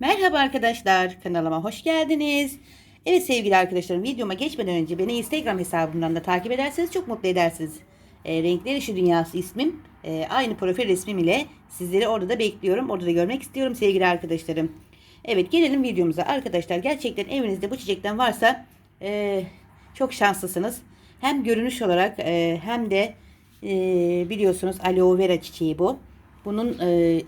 Merhaba arkadaşlar, kanalıma hoş geldiniz. Evet sevgili arkadaşlarım, videoma geçmeden önce beni Instagram hesabımdan da takip ederseniz çok mutlu edersiniz. E, Renkler İşi Dünyası ismim. E, aynı profil resmim ile sizleri orada da bekliyorum. Orada da görmek istiyorum sevgili arkadaşlarım. Evet gelelim videomuza. Arkadaşlar gerçekten evinizde bu çiçekten varsa e, çok şanslısınız. Hem görünüş olarak e, hem de e, biliyorsunuz aloe vera çiçeği bu. Bunun e,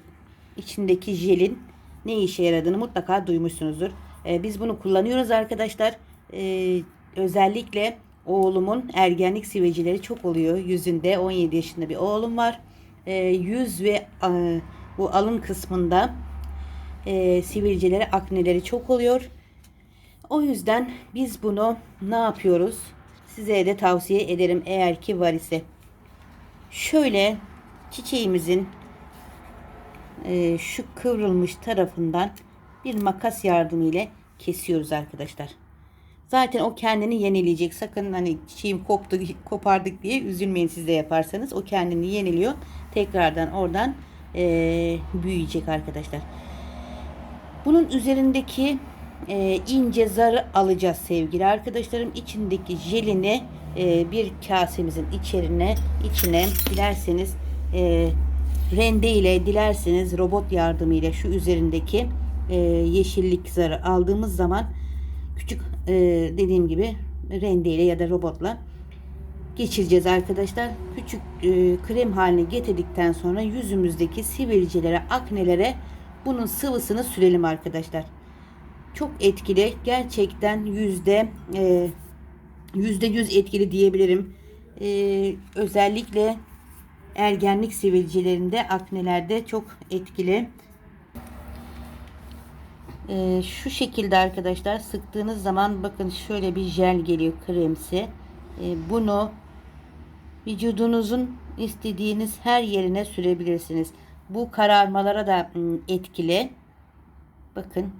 içindeki jelin ne işe yaradığını mutlaka duymuşsunuzdur. E, biz bunu kullanıyoruz arkadaşlar. E, özellikle oğlumun ergenlik sivilceleri çok oluyor yüzünde. 17 yaşında bir oğlum var. E, yüz ve e, bu alın kısmında e, sivilceleri, akneleri çok oluyor. O yüzden biz bunu ne yapıyoruz? Size de tavsiye ederim eğer ki var ise. Şöyle çiçeğimizin e, şu kıvrılmış tarafından bir makas yardımıyla kesiyoruz arkadaşlar. Zaten o kendini yenileyecek. Sakın hani çiçeğim koptu kopardık diye üzülmeyin siz de yaparsanız. O kendini yeniliyor. Tekrardan oradan e, büyüyecek arkadaşlar. Bunun üzerindeki e, ince zarı alacağız sevgili arkadaşlarım. İçindeki jelini e, bir kasemizin içerine içine dilerseniz e, rende ile dilerseniz robot yardımıyla şu üzerindeki e, yeşillik zarı aldığımız zaman küçük e, dediğim gibi rende ile ya da robotla geçireceğiz arkadaşlar. Küçük e, krem haline getirdikten sonra yüzümüzdeki sivilcelere, aknelere bunun sıvısını sürelim arkadaşlar. Çok etkili. Gerçekten yüzde e, yüzde yüz etkili diyebilirim. E, özellikle ergenlik sivilcelerinde, aknelerde çok etkili. E, şu şekilde arkadaşlar sıktığınız zaman bakın şöyle bir jel geliyor kremsi. E, bunu vücudunuzun istediğiniz her yerine sürebilirsiniz. Bu kararmalara da ım, etkili. Bakın.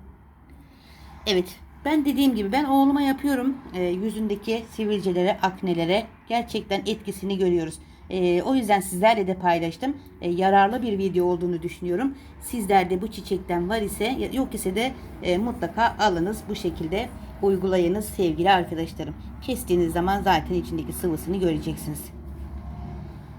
Evet. Ben dediğim gibi ben oğluma yapıyorum. E, yüzündeki sivilcelere, aknelere gerçekten etkisini görüyoruz. E, o yüzden sizlerle de paylaştım. E, yararlı bir video olduğunu düşünüyorum. Sizler de bu çiçekten var ise yok ise de e, mutlaka alınız. Bu şekilde uygulayınız sevgili arkadaşlarım. Kestiğiniz zaman zaten içindeki sıvısını göreceksiniz.